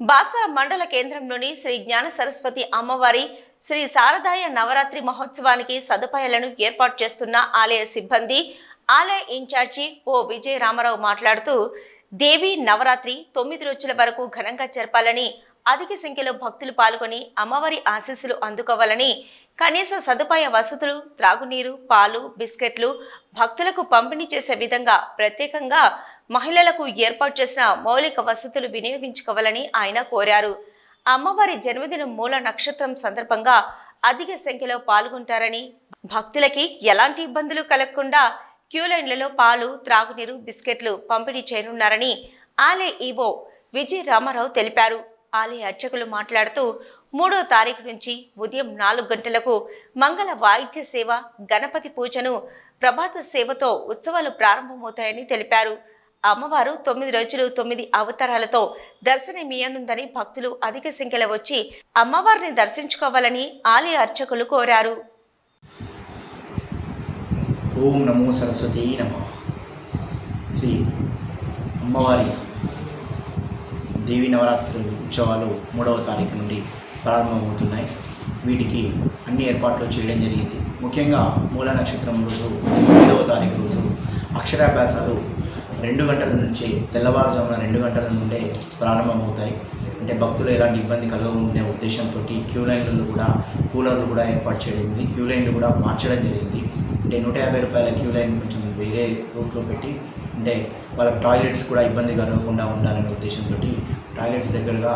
బాసర మండల కేంద్రంలోని శ్రీ జ్ఞాన సరస్వతి అమ్మవారి శ్రీ శారదాయ నవరాత్రి మహోత్సవానికి సదుపాయాలను ఏర్పాటు చేస్తున్న ఆలయ సిబ్బంది ఆలయ ఇన్ఛార్జి ఓ విజయ రామారావు మాట్లాడుతూ దేవి నవరాత్రి తొమ్మిది రోజుల వరకు ఘనంగా జరపాలని అధిక సంఖ్యలో భక్తులు పాల్గొని అమ్మవారి ఆశీస్సులు అందుకోవాలని కనీస సదుపాయ వసతులు త్రాగునీరు పాలు బిస్కెట్లు భక్తులకు పంపిణీ చేసే విధంగా ప్రత్యేకంగా మహిళలకు ఏర్పాటు చేసిన మౌలిక వసతులు వినియోగించుకోవాలని ఆయన కోరారు. అమ్మవారి జన్మదినం మూల నక్షత్రం సందర్భంగా అధిక సంఖ్యలో పాల్గొంటారని భక్తులకి ఎలాంటి ఇబ్బందులు కలగకుండా క్యూలైన్లలో పాలు త్రాగునీరు బిస్కెట్లు పంపిణీ చేయనున్నారని ఆలయ ఈవో విజయ్ రామారావు తెలిపారు. ఆలయ అర్చకులు మాట్లాడుతూ మూడో తారీఖు నుంచి ఉదయం నాలుగు గంటలకు మంగళ వాయిద్య సేవ గణపతి పూజను ప్రభాత సేవతో ఉత్సవాలు ప్రారంభమవుతాయని తెలిపారు. అమ్మవారు తొమ్మిది రోజులు తొమ్మిది అవతారాలతో దర్శనమియనుందని భక్తులు అధిక సంఖ్యలో వచ్చి అమ్మవారిని దర్శించుకోవాలని ఆలయ అర్చకులు కోరారు. ఓం నమో సరస్వతి నమ. శ్రీ అమ్మవారి దేవి నవరాత్రి ఉత్సవాలు మూడవ తారీఖు నుండి ప్రారంభమవుతున్నాయి. వీటికి అన్ని ఏర్పాట్లు చేయడం జరిగింది. ముఖ్యంగా మూల నక్షత్రం రోజు ఐదవ తారీఖు రోజు అక్షరాభ్యాసాలు రెండు గంటల నుంచి తెల్లవారుజామున రెండు గంటల నుండే ప్రారంభమవుతాయి. అంటే భక్తులు ఎలాంటి ఇబ్బంది కలగకుండా ఉద్దేశంతో క్యూ లైన్లు కూడా కూలర్లు కూడా ఏర్పాటు చేయడం క్యూ లైన్లు కూడా మార్చడం జరిగింది. అంటే నూట యాభై రూపాయల క్యూ లైన్ కొంచెం వేరే రూట్లో పెట్టి అంటే వాళ్ళకి టాయిలెట్స్ కూడా ఇబ్బంది కలగకుండా ఉండాలనే ఉద్దేశంతో టాయిలెట్స్ దగ్గరగా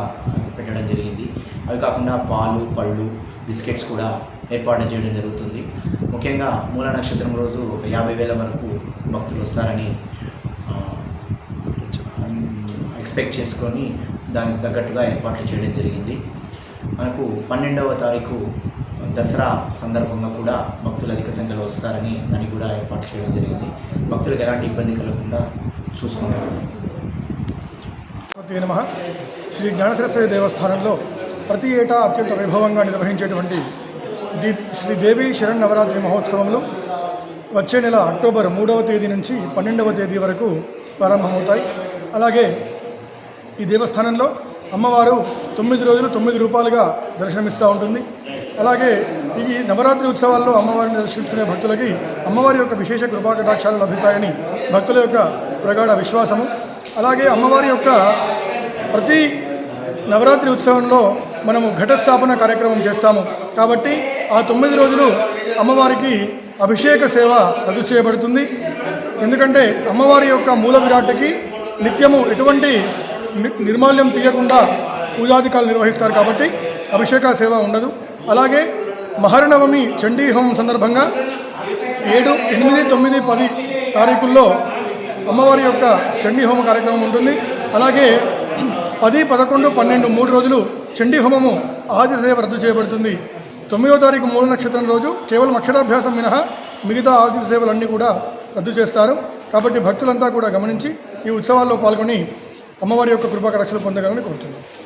పెట్టడం జరిగింది. అవి కాకుండా పాలు పళ్ళు బిస్కెట్స్ కూడా ఏర్పాటు చేయడం జరుగుతుంది. ముఖ్యంగా మూల నక్షత్రం రోజు ఒక యాభై వేల వరకు భక్తులు వస్తారని ఎక్స్పెక్ట్ చేసుకొని దానికి తగ్గట్టుగా ఏర్పాట్లు చేయడం జరిగింది. మనకు పన్నెండవ తారీఖు దసరా సందర్భంగా కూడా భక్తులు అధిక సంఖ్యలో వస్తారని దానికి కూడా ఏర్పాటు చేయడం జరిగింది. భక్తులకు ఎలాంటి ఇబ్బంది కలగకుండా చూసుకుంటారు నమ. శ్రీ జ్ఞానసరస్వతి దేవస్థానంలో ప్రతి ఏటా అత్యంత వైభవంగా నిర్వహించేటువంటి దీ శ్రీ దేవి శరణ్ నవరాత్రి మహోత్సవంలో వచ్చే నెల అక్టోబర్ మూడవ తేదీ నుంచి పన్నెండవ తేదీ వరకు ప్రారంభమవుతాయి. అలాగే ఈ దేవస్థానంలో అమ్మవారు తొమ్మిది రోజులు తొమ్మిది రూపాయలుగా దర్శనమిస్తూ ఉంటుంది. అలాగే ఈ నవరాత్రి ఉత్సవాల్లో అమ్మవారిని దర్శించుకునే భక్తులకి అమ్మవారి యొక్క విశేష కృపాకటాక్షాలు లభిస్తాయని భక్తుల యొక్క ప్రగాఢ విశ్వాసము. అలాగే అమ్మవారి యొక్క ప్రతి నవరాత్రి ఉత్సవంలో మనము ఘటస్థాపన కార్యక్రమం చేస్తాము. కాబట్టి ఆ తొమ్మిది రోజులు అమ్మవారికి అభిషేక సేవ రద్దు చేయబడుతుంది. ఎందుకంటే అమ్మవారి యొక్క మూల విరాట్కి నిత్యము ఎటువంటి నిర్మాల్యం తీయకుండా పూజాధికారులు నిర్వహిస్తారు కాబట్టి అభిషేక సేవ ఉండదు. అలాగే మహర్నవమి చండీ హోమం సందర్భంగా ఏడు ఎనిమిది తొమ్మిది పది తారీఖుల్లో అమ్మవారి యొక్క చండీ హోమ కార్యక్రమం ఉంటుంది. అలాగే పది పదకొండు పన్నెండు మూడు రోజులు చండీ హోమము ఆది సేవ రద్దు చేయబడుతుంది. తొమ్మిదో తారీఖు మూల నక్షత్రం రోజు కేవలం అక్షరాభ్యాసం మినహా మిగతా ఆది సేవలన్నీ కూడా రద్దు చేస్తారు. కాబట్టి భక్తులంతా కూడా గమనించి ఈ ఉత్సవాల్లో పాల్గొని అమ్మవారి యొక్క కృపక రక్షణ పొందగలని కోరుతున్నాను